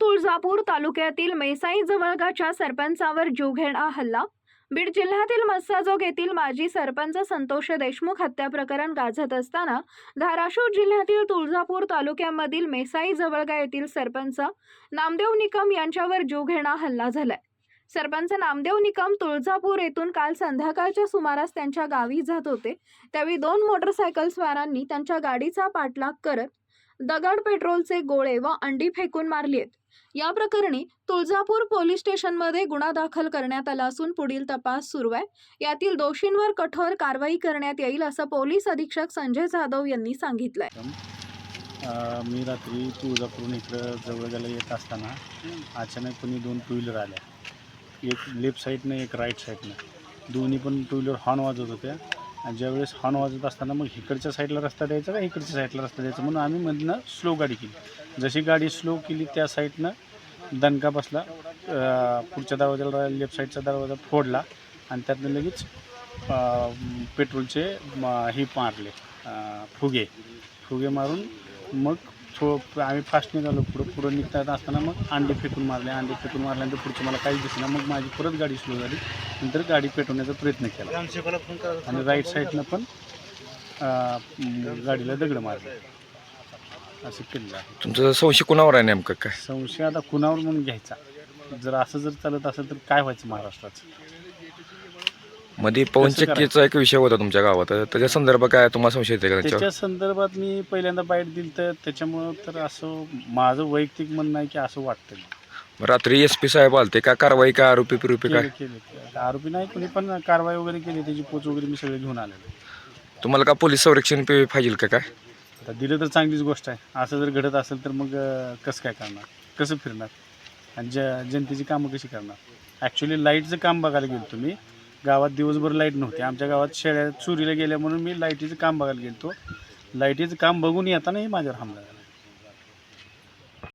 तुळजापूर तालुक्यातील मेसाई जवळगाच्या सरपंचावर जीवघेणा हल्ला. बीड जिल्ह्यातील मस्साजोग येथील माजी सरपंच संतोष देशमुख हत्या प्रकरण गाजत असताना धाराशिव जिल्ह्यातील तुळजापूर तालुक्यामधील मेसाई जवळगा येथील सरपंच नामदेव निकम यांच्यावर जीवघेणा हल्ला झालाय. सरपंच नामदेव निकम तुळजापूर येथून काल संध्याकाळच्या सुमारास त्यांच्या गावी जात होते. त्यावेळी दोन मोटरसायकल स्वारांनी त्यांच्या गाडीचा पाठलाग करत दगड पेट्रोलचे गोळे व अंडी फेकून मारली आहेत. या प्रकरणी तुळजापूर पोलीस स्टेशनमध्ये गुन्हा दाखल करण्यात आला असून पुढील तपास सुरू आहे. यातील दोषींवर कठोर कारवाई करण्यात येईल असं पोलीस अधीक्षक संजय जाधव यांनी सांगितलंय. मी रात्री तुळजापूरून इकडं जवळजवळ येत असताना अचानक कोणी दोन टू व्हीलर आल्या. एक लेफ्ट साईडनं एक राईट साईडनं. दोन्ही पण टू व्हीलर हॉर्न वाजत होत्या. आणि ज्यावेळेस हॉर्न वाजत असताना मग इकडच्या साईडला रस्ता द्यायचा का इकडच्या साईडला रस्ता द्यायचा? म्हणून आम्ही मधनं स्लो गाडी केली. जशी गाडी स्लो केली त्या साईडनं दणका बसला पुढच्या दरवाजाला लेफ्ट साईडचा दरवाजा फोडला आणि त्यातनं लगेच पेट्रोलचे हे मारले फुगे. फुगे मारून मग थो आम्ही फास्ट निघालो पुढं. पुढं निघता असताना मग अंडे फेकून मारले. अंडे फेकून मारल्यानंतर पुढचं मला काहीच दिसलं मग माझी परत गाडी स्लो झाली. नंतर गाडी पेटवण्याचा प्रयत्न केला. आणि राईट साईडनं पण गाडीला दगड मारले. असं आहे. तुमचं संशय कोणावर आहे नेमकं? काय? संशय आता कुणावर म्हणून घ्यायचा? जर असं जर चालत असेल तर काय व्हायचं महाराष्ट्राचं? मध्ये पवन? चक्कीचा एक विषय होता तुमच्या गावात. त्याच्या संदर्भात काय तुम्हाला संशय येते का त्याच्यावर? त्याच्या संदर्भात मी पहिल्यांदा बाईट दिली तर त्याच्यामुळं तर असं माझं वैयक्तिक म्हणणं आहे की असं वाटतं रात्री एस पी साहेब आलते का? कारवाई का? आरोपी पिरोपी काय केले केले. आरोपी नाही कोणी पण कारवाई वगैरे केली त्याची पोच वगैरे मी सगळे घेऊन आलेलो. तुम्हाला का पोलीस संरक्षण पे- पाहिजे का काय? आता दिलं तर चांगलीच गोष्ट आहे. असं जर घडत असेल तर मग अं, कसं काय करणार? कसं फिरणार? आणि ज जनतेची कामं कशी करणार? ॲक्च्युली लाईटचं काम बघायला गेलो तुम्ही. गावात दिवसभर लाइट नव्हती. आमच्या गावात शेळ्या चोरीला गेल्या म्हणून मी लाईटीचं काम बघायला गेलो लाईटीचं काम बघून येतानाही माझ्यावर हमला झाला.